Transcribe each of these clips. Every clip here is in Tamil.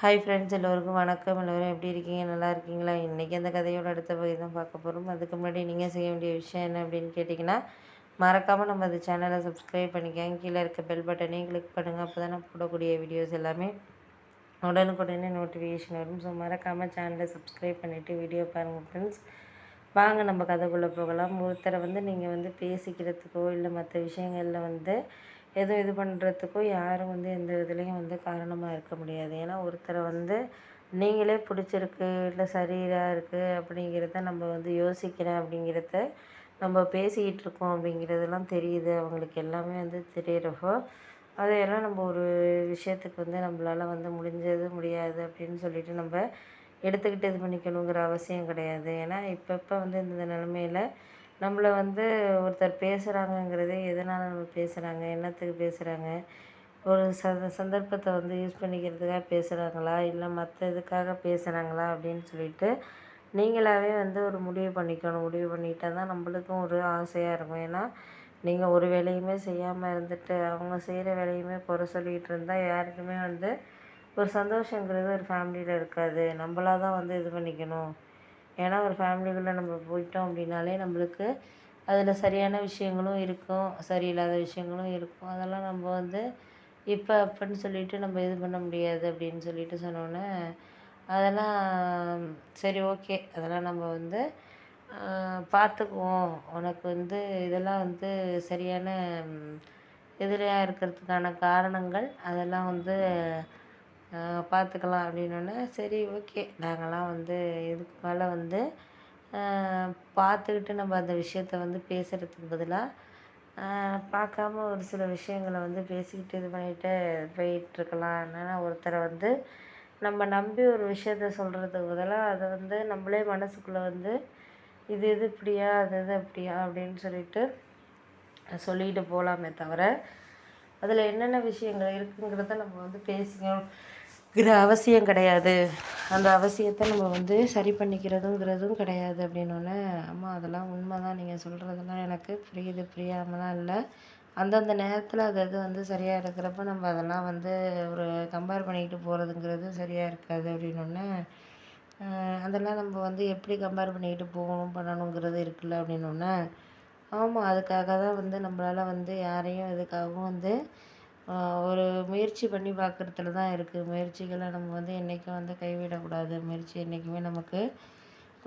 ஹாய் ஃப்ரெண்ட்ஸ் எல்லோருக்கும் வணக்கம். எல்லோரும் எப்படி இருக்கீங்க? நல்லா இருக்கீங்களா? இன்றைக்கி அந்த கதையோட அடுத்த பகுதி தான் பார்க்க போகிறோம் அதுக்கு முன்னாடி நீங்கள் செய்ய வேண்டிய விஷயம் என்ன அப்படின்னு கேட்டிங்கன்னா மறக்காமல் நம்ம அந்த சேனலை சப்ஸ்கிரைப் பண்ணிக்கோங்க. கீழே இருக்க பெல் பட்டனையும் கிளிக் பண்ணுங்கள் அப்போ தான் நான் போடக்கூடிய வீடியோஸ் எல்லாமே உடனுக்குடனே நோட்டிஃபிகேஷன் வரும். ஸோ மறக்காமல் சேனலை சப்ஸ்கிரைப் பண்ணிவிட்டு வீடியோ பாருங்கள் ஃப்ரெண்ட்ஸ் வாங்க நம்ம கதைக்குள்ளே போகலாம். ஒருத்தரை வந்து நீங்கள் வந்து பேசிக்கிறதுக்கோ இல்லை மற்ற விஷயங்களில் வந்து எதுவும் இது பண்ணுறதுக்கும் யாரும் வந்து எந்த இதுலேயும் வந்து காரணமாக இருக்க முடியாது. ஏன்னா ஒருத்தரை வந்து நீங்களே பிடிச்சிருக்கு இல்லை சரியாக இருக்குது அப்படிங்கிறத நம்ம வந்து யோசிக்கிறேன் அப்படிங்கிறத நம்ம பேசிக்கிட்டு இருக்கோம் அப்படிங்கிறதெல்லாம் தெரியுது. அவங்களுக்கு எல்லாமே வந்து தெரியிறப்போ அதையெல்லாம் நம்ம ஒரு விஷயத்துக்கு வந்து நம்மளால் வந்து முடிஞ்சது முடியாது அப்படின்னு சொல்லிட்டு நம்ம எடுத்துக்கிட்டு இது பண்ணிக்கணுங்கிற அவசியம் கிடையாது. ஏன்னா இப்போ வந்து இந்த நிலமையில நம்மளை வந்து ஒருத்தர் பேசுகிறாங்கங்கிறதே எதனால் நம்ம பேசுகிறாங்க என்னத்துக்கு பேசுகிறாங்க ஒரு சந்த சந்தர்ப்பத்தை வந்து யூஸ் பண்ணிக்கிறதுக்காக பேசுகிறாங்களா இல்லை மற்ற இதுக்காக பேசுகிறாங்களா அப்படின்னு சொல்லிட்டு நீங்களாகவே வந்து ஒரு முடிவு பண்ணிக்கணும். முடிவு பண்ணிக்கிட்டால் தான் நம்மளுக்கும் ஒரு ஆசையாக இருக்கும். ஏன்னா நீங்கள் ஒரு வேலையுமே செய்யாமல் இருந்துட்டு அவங்க செய்கிற வேலையுமே குறை சொல்லிக்கிட்டு இருந்தால் யாருக்குமே வந்து ஒரு சந்தோஷங்கிறது ஒரு ஃபேமிலியில் இருக்காது. நம்மளாக தான் வந்து இது பண்ணிக்கணும். ஏன்னா ஒரு ஃபேமிலிக்குள்ளே நம்ம போயிட்டோம் அப்படின்னாலே நம்மளுக்கு அதில் சரியான விஷயங்களும் இருக்கும் சரியில்லாத விஷயங்களும் இருக்கும். அதெல்லாம் நம்ம வந்து இப்போ அப்படின்னு சொல்லிட்டு நம்ம இது பண்ண முடியாது அப்படின்னு சொல்லிட்டு சொன்னோன்னே அதெல்லாம் சரி ஓகே. அதெல்லாம் நம்ம வந்து பார்த்துக்குவோம் உனக்கு வந்து இதெல்லாம் வந்து சரியான எதிரியாக இருக்கிறதுக்கான காரணங்கள் அதெல்லாம் வந்து பார்த்துக்கலாம் அப்படின்னோடனே சரி ஓகே. நாங்கள்லாம் வந்து இதுக்கு மேலே வந்து பார்த்துக்கிட்டு நம்ம அந்த விஷயத்த வந்து பேசுகிறதுக்கு பதிலாக பார்க்காம ஒரு சில விஷயங்களை வந்து பேசிக்கிட்டு இது பண்ணிகிட்டு போயிட்டுருக்கலாம். என்னென்னா ஒருத்தரை வந்து நம்ம நம்பி ஒரு விஷயத்த சொல்கிறதுக்கு பதிலாக அதை வந்து நம்மளே மனசுக்குள்ளே வந்து இது இது இப்படியா அது இது அப்படியா அப்படின்னு சொல்லிட்டு சொல்லிக்கிட்டு போகலாமே தவிர அதில் என்னென்ன விஷயங்கள் இருக்குங்கிறத நம்ம வந்து பேசிக்கணும். ங்கிற அவசியம் கிடையாது. அந்த அவசியத்தை நம்ம வந்து சரி பண்ணிக்கிறதுங்கிறதும் கிடையாது அப்படின்னோடனே அம்மா அதெல்லாம் உண்மை தான் நீங்கள் சொல்கிறதெல்லாம் எனக்கு புரியுது. புரியாமலாம் இல்லை. அந்தந்த நேரத்தில் அது அது வந்து சரியாக இருக்கிறப்ப நம்ம அதெல்லாம் வந்து ஒரு கம்பேர் பண்ணிக்கிட்டு போகிறதுங்கிறது சரியாக இருக்காது அப்படின்னோடனே அதெல்லாம் நம்ம வந்து எப்படி கம்பேர் பண்ணிக்கிட்டு போகணும் பண்ணணுங்கிறது இருக்குல்ல அப்படின்னோடனே ஆமாம் அதுக்காக தான் வந்து நம்மளால் வந்து யாரையும் இதுக்காகவும் வந்து ஒரு முயற்சி பண்ணி பார்க்குறதுல தான் இருக்குது முயற்சிகளை நம்ம வந்து என்றைக்கும் வந்து கைவிடக்கூடாது. முயற்சி என்றைக்குமே நமக்கு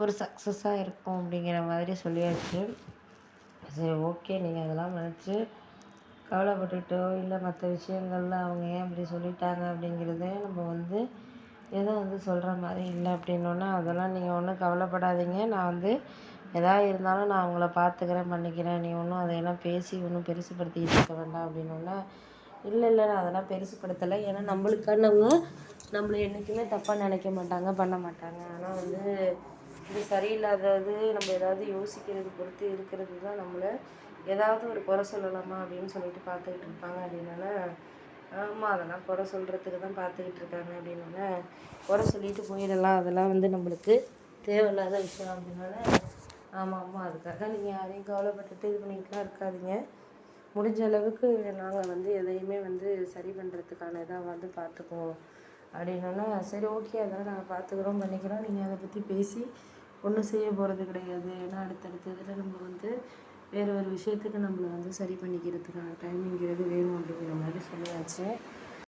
ஒரு சக்ஸஸாக இருக்கும் அப்படிங்கிற மாதிரி சொல்லியாச்சு. சரி ஓகே நீங்கள் அதெல்லாம் நினச்சி கவலைப்பட்டுட்டோ இல்லை மற்ற விஷயங்கள்ல அவங்க ஏன் இப்படி சொல்லிட்டாங்க அப்படிங்கிறத நம்ம வந்து எதுவும் வந்து சொல்கிற மாதிரி இல்லை அப்படின்னோடனே அதெல்லாம் நீங்கள் ஒன்றும் கவலைப்படாதீங்க. நான் வந்து எதாக இருந்தாலும் நான் அவங்கள பார்த்துக்கிறேன் பண்ணிக்கிறேன் நீ ஒன்றும் அதையெல்லாம் பேசி ஒன்றும் பெருசுப்படுத்திக்கிட்டு இருக்க வேண்டாம் அப்படின்னோன்னா இல்லை இல்லை நான் அதெல்லாம் பெருசுப்படுத்தலை. ஏன்னா நம்மளுக்கானவங்க நம்மளை என்றைக்குமே தப்பாக நினைக்க மாட்டாங்க பண்ண மாட்டாங்க. ஆனால் வந்து இது சரியில்லாதது நம்ம ஏதாவது யோசிக்கிறது பொறுத்து இருக்கிறது தான் நம்மளை ஏதாவது ஒரு குறை சொல்லலாமா அப்படின்னு சொல்லிட்டு பார்த்துக்கிட்டு இருப்பாங்க. அப்படின்னால ஆமாம் அதெல்லாம் குறை சொல்கிறதுக்கு தான் பார்த்துக்கிட்டு இருக்காங்க. அப்படின்னால குறை சொல்லிட்டு போயிடலாம். அதெல்லாம் வந்து நம்மளுக்கு தேவையில்லாத விஷயம். அப்படின்னால ஆமாம் ஆமாம் அதுக்காக நீங்கள் யாரையும் கவலைப்பட்டுட்டு இது பண்ணிக்கிட்டுலாம் இருக்காதீங்க. முடிஞ்ச அளவுக்கு நாங்கள் வந்து எதையுமே வந்து சரி பண்ணுறதுக்கான இதாக வந்து பார்த்துக்குவோம். அப்படின்னோன்னா சரி ஓகே அதெல்லாம் நாங்கள் பார்த்துக்குறோம் பண்ணிக்கிறோம். நீங்கள் அதை பற்றி பேசி ஒன்றும் செய்ய போகிறது கிடையாது. ஏன்னா அடுத்தடுத்த இதில் நம்ம வந்து வேறு ஒரு விஷயத்துக்கு நம்மளை வந்து சரி பண்ணிக்கிறதுக்கான டைமிங்கிறது வேணும் அப்படிங்கிற மாதிரி சொல்லியாச்சு.